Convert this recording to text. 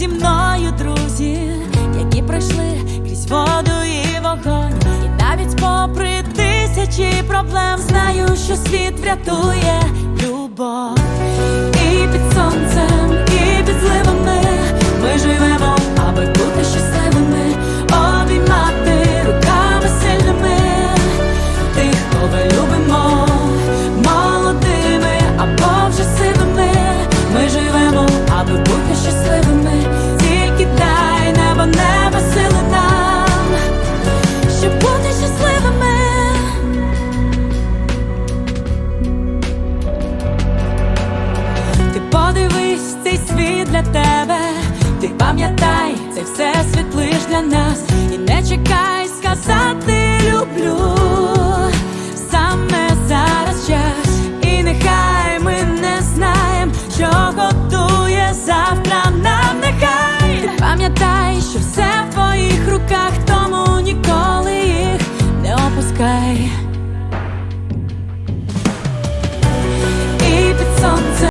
зі мною друзі, які пройшли крізь воду і вогонь, і навіть попри тисячі проблем знаю, що світ врятує любов. Для тебе, ти пам'ятай, це все світ лиш для нас, і не чекай сказати люблю. Саме зараз час, і нехай ми не знаємо, що готує завтра нам нехай. Ти пам'ятай, що все в твоїх руках, тому ніколи їх не опускай.